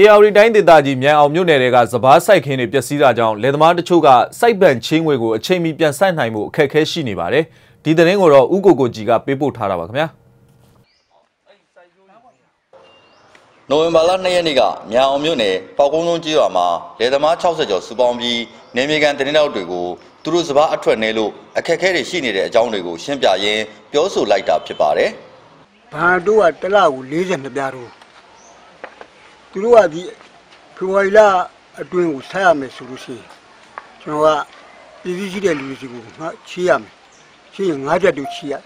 AR တိုင်းဒေသကြီးမြန်အောင်မြို့နယ်တွေကစပားစိုက်ခင်းတွေပျက်စီးတာကြောင့်လယ်သမားတချို့ကစိုက်ပန်ချင်းငွေကိုအချိန်မီပြန်ဆိုင်နိုင်မှုအခက်အခဲရှိနေပါတယ်။ဒီသတင်းကိုတော့ဥကိုကိုကြီးကပေးပို့ထားတာပါခင်ဗျာ။နိုဝင်ဘာလ2ရက်နေ့ကမြန်အောင်မြို့နယ်ပေါကုန်းလုံးကျေးရွာမှာလယ်သမား60ကျော်စုပေါင်းပြီးနေမြေကန်တင်းတောက်တွေကိုသူတို့စပားအထွက်နေလို့အခက်အခဲတွေရှိနေတဲ့အကြောင်းတွေကိုရှင်းပြရင်းပြောဆိုလိုက်တာဖြစ်ပါတယ်။ဘာတို့ကတစ်လကို42ပြားတော့ သူတို့ကဒီဖေဖော်ဝါရီလအတွင်းကိုဆက်ရမယ်ဆိုလို့ရှိရင်ကျွန်တော်ကပြည်စည်းရှိတဲ့လူတွေကိုငါချီးရမယ်ချီးရင်9ချက်တူချီးရတယ်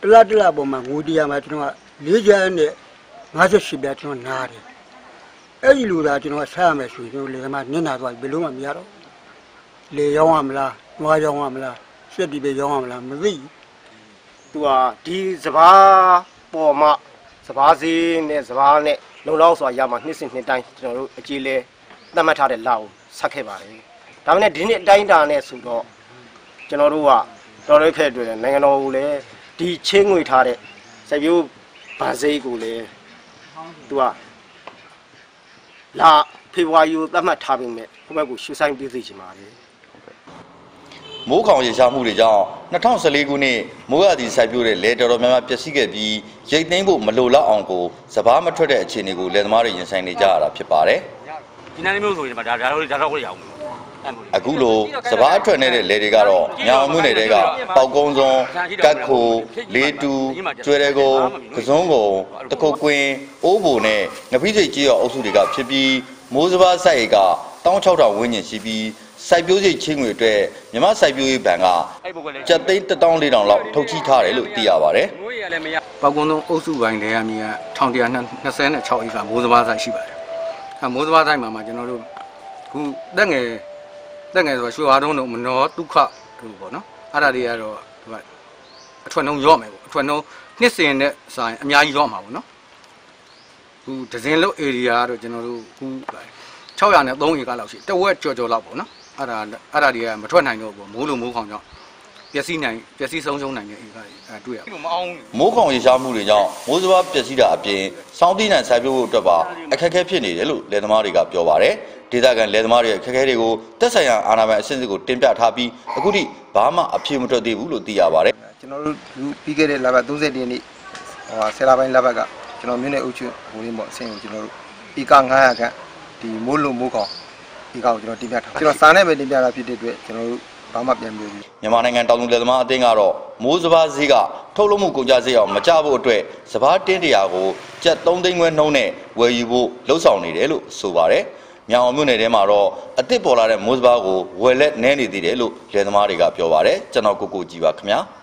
တစ်လတစ်လပေါ်မှာငိုတရားမှာကျွန်တော်က4ချက်နဲ့58ပြားကျွန်တော်နားတယ်အဲ့ဒီလိုသာကျွန်တော်ကဆက်ရမယ်ဆိုရင်ကျွန်တော်လေကမှနင့်နာသွားဘယ်လုံးမှမရတော့လေရောင်းရမလားနွားရောင်းရမလားစက်တီပဲရောင်းရမလားမသိဘူးသူဟာဒီစပားပေါ်မှာ စပားစည်းနဲ့စပားနဲ့လုံလောက်စွာရမှာနှစ်စဉ်နှစ်တိုင်းကျွန်တော်တို့အကြီးလဲသတ်မှတ်ထားတဲ့လောက်ဆက်ခဲ့ပါတယ်ဒါပေမဲ့ဒီနှစ်အတိုင်းတာနဲ့ဆိုတော့ကျွန်တော်တို့ကတော်တော်ခက်တွေ့တယ်နိုင်ငံတော်ကိုလည်းဒီချင်းငွေထားတဲ့စက်ပြိုးဗန်စိတ်ကိုလည်းသူကလာဖေဖော်ဝါရီကိုသတ်မှတ်ထားပြီးမြဲဟိုဘက်ကိုရှူဆိုင်ပြည်စီချင်ပါတယ် မိုးခေါင်ရေရှားမှုတွေကြောင့်2014ခုနှစ်မိုးရာသီစိုက်ပျိုးတဲ့လယ်တော်တော်များများပျက်စီးခဲ့ပြီးရိတ်သိမ်းဖို့မလိုလောက်အောင်ကိုစပားမထွက်တဲ့အခြေအနေကိုလယ်သမားတွေရင်ဆိုင်နေကြရတာဖြစ်ပါတယ်ဒီနားလေးမျိုးဆိုရင်ဒါဒါတော့ဒါတော့ကိုရအောင်အဲ့လို။အခုလိုစပားအထွက်နေတဲ့လယ်တွေကတော့ညောင်မြို့နယ်တဲကပေါက်ကုန်းစုံကတ်ခိုလေးတူကျွဲတဲကုန်းကစုံးကုန်းတခုတ်ကွင်းအိုးဘိုနဲ့ငပိစိတ်ကြီးရောအုပ်စုတွေကဖြစ်ပြီးမိုးစပားစိုက်ရိတ်က16000ဝန်းကျင်ရှိပြီး စိုက်ပျိုးစိတ်ချင်းငွေအတွက်မြမစိုက်ပျိုးရေးဘဏ်ကအဲ့ပုဂ္ဂိုလ်လည်းကျပ်သိန်း14000လောက်ထုတ်ချီထားတယ်လို့သိရပါတယ်။ငွေရလည်းမရပေါကုန်းလုံးအုပ်စုပိုင်းတွေကမြေက1126ဧကမိုးစဘာဆိုင်ရှိပါတယ်။အဲမိုးစဘာဆိုင်မှာမှာကျွန်တော်တို့ခုတက်ငယ်တက်ငယ်ဆိုရွှေဝါတုံးတို့မနောဒုက္ခတို့ပေါ့နော်။အဲ့ဒါတွေကတော့ဒီကအထွတ်နှုံးရော့မယ်ပေါ့။အထွတ်နှုံးနှစ်စင်နဲ့ဆိုင်အများကြီးရော့မှာပေါ့နော်။ခုဒဇင်လုတ် area ကတော့ကျွန်တော်တို့ခု600နဲ့3ဧကလောက်ရှိတဝက်ကြော်ကြော်လောက်ပေါ့နော်။ အဲ့ဒါအဲ့ဒါတွေကမထွက်နိုင်တော့ဘူးမိုးလိုမိုးခေါင်ကြောင့်ပျက်စီးနိုင်ပျက်စီးဆုံးရှုံးနိုင်တဲ့ဧကတွေအဲတွေ့ရပါဘူးမအောင်မိုးခေါင်ရေရှားမှုတွေကြောင့်မိုးစဘာပျက်စီးတာအပြင်စောင်းသီးနှံစိုက်ပျိုးဖို့အတွက်ပါအခက်အခဲဖြစ်နေတယ်လို့လယ်သမားတွေကပြောပါတယ်။ဒေသခံလယ်သမားတွေရဲ့အခက်အခဲတွေကိုတက်ဆိုင်ရာအာဏာပိုင်အဆင့်စစ်ကိုတင်ပြထားပြီးအခုထိဘာမှအဖြေမထွက်သေးဘူးလို့သိရပါတယ်ကျွန်တော်တို့လူပြီးခဲ့တဲ့လပတ်30ရက်နေ့ဟိုဟာဆယ်လပိုင်းလပတ်ကကျွန်တော်မြို့နယ်အုပ်ချုပ်ဟိုလေးပေါ့အဆင့်ကိုကျွန်တော်တို့ဧက900ခန့်ဒီမိုးလုံမိုးကောင် ဧကကိုကျွန်တော်တင်ပြထားကျွန်တော်စာနဲ့ပဲတင်ပြတာဖြစ်တဲ့အတွက်ကျွန်တော်တို့ဘာမှပြန်ပြောဘူး။မြန်မာနိုင်ငံတောင်သူလယ်သမားအသင်းကတော့မိုးစဘာဈေးကထုတ်လုပ်မှုကုန်ကျစရိတ်အောင်မကျဖို့အတွက်စဘာတင်းတရာကိုကျပ်3သိန်းခွဲနှုန်းနဲ့ဝယ်ယူဖို့လှုံ့ဆော်နေတယ်လို့ဆိုပါတယ်။မြောင်အောင်မြို့နယ်ထဲမှာတော့အစ်စ်ပေါ်လာတဲ့မိုးစဘာကိုဝယ်လက်နဲနေသေးတယ်လို့လယ်သမားတွေကပြောပါတယ်။ကျွန်တော်ကိုကိုကြည်ပါခင်ဗျာ။